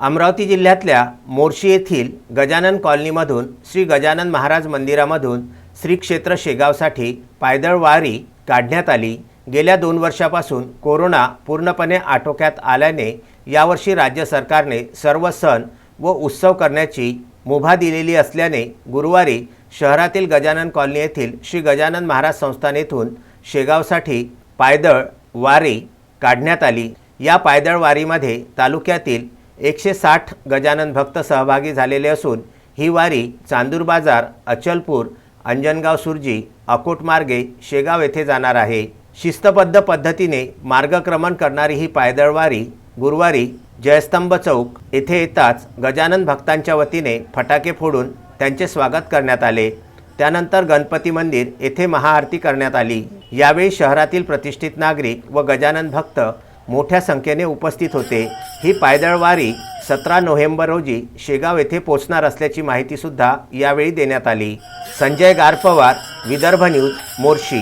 अमरावती जिल्ह्यातल्या मोर्शी येथील गजानन कॉलनीमधून श्री गजानन महाराज मंदिरामधून श्री क्षेत्र शेगावसाठी पायदळ वारी काढण्यात आली. गेल्या दोन वर्षापासून कोरोना पूर्णपणे आटोक्यात आल्याने यावर्षी राज्य सरकारने सर्व सण व उत्सव करण्याची मुभा दिलेली असल्याने गुरुवारी शहरातील गजानन कॉलनी येथील श्री गजानन महाराज संस्थान येथून शेगावसाठी पायदळ वारी काढण्यात आली. या पायदळ वारीमध्ये तालुक्यातील एकशे साठ गजानन भक्त सहभागी झालेले असून ही वारी चांदूर बाजार अचलपूर अंजनगाव सुरजी अकोट मार्गे शेगाव येथे जाणार आहे. शिस्तबद्ध पद्धतीने मार्गक्रमण करणारी ही पायदळ वारी गुरुवारी जयस्तंभ चौक येथे येताच गजानन भक्तांच्या वतीने फटाके फोडून त्यांचे स्वागत करण्यात आले. त्यानंतर गणपती मंदिर येथे महाआरती करण्यात आली. यावेळी शहरातील प्रतिष्ठित नागरिक व गजानन भक्त मोठ्या संख्येने उपस्थित होते. ही पायदळ वारी सतरा नोव्हेंबर रोजी शेगाव येथे पोहोचणार असल्याची माहितीसुद्धा यावेळी देण्यात आली. संजय गारपवार विदर्भ न्यूज मोर्शी.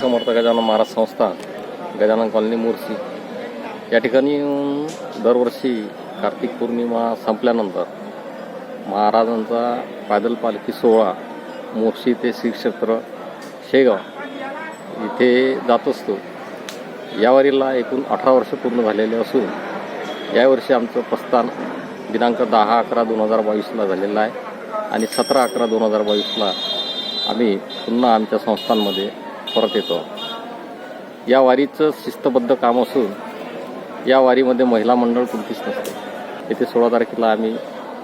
समर्थ गजानन महाराज संस्था गजानन कॉलनी मोर्शी. या ठिकाणी दरवर्षी कार्तिक पौर्णिमा संपल्यानंतर महाराजांचा पायदल पालखी सोहळा मोर्शी ते श्री क्षेत्र शेगाव इथे जात असतो. या वारीला एकूण अठरा वर्ष पूर्ण झालेले असून यावर्षी आमचं प्रस्थान दिनांक दहा अकरा दोन हजार बावीसला झालेलं आहे. आणि सतरा अकरा दोन हजार बावीसला आम्ही पुन्हा आमच्या संस्थांमध्ये परत येतो. या वारीचं शिस्तबद्ध काम असून या वारीमध्ये महिला मंडळ कोणतीच नसते. येथे सोळा तारखेला आम्ही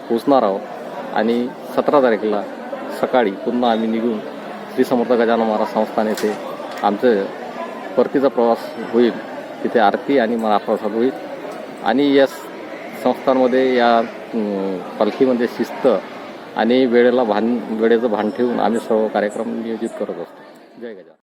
पोचणार आहोत आणि सतरा तारखेला सकाळी पुन्हा आम्ही निघून श्री समर्थ गजानन महाराज संस्थान येथे आमचं परतीचा प्रवास होईल. तिथे आरती आणि महाप्रसाद होईल. आणि या संस्थांमध्ये या पालखीमध्ये शिस्त आणि वेळेला भान वेळेचं भान ठेवून आम्ही सर्व कार्यक्रम नियोजित करत असतो. जय गजानन.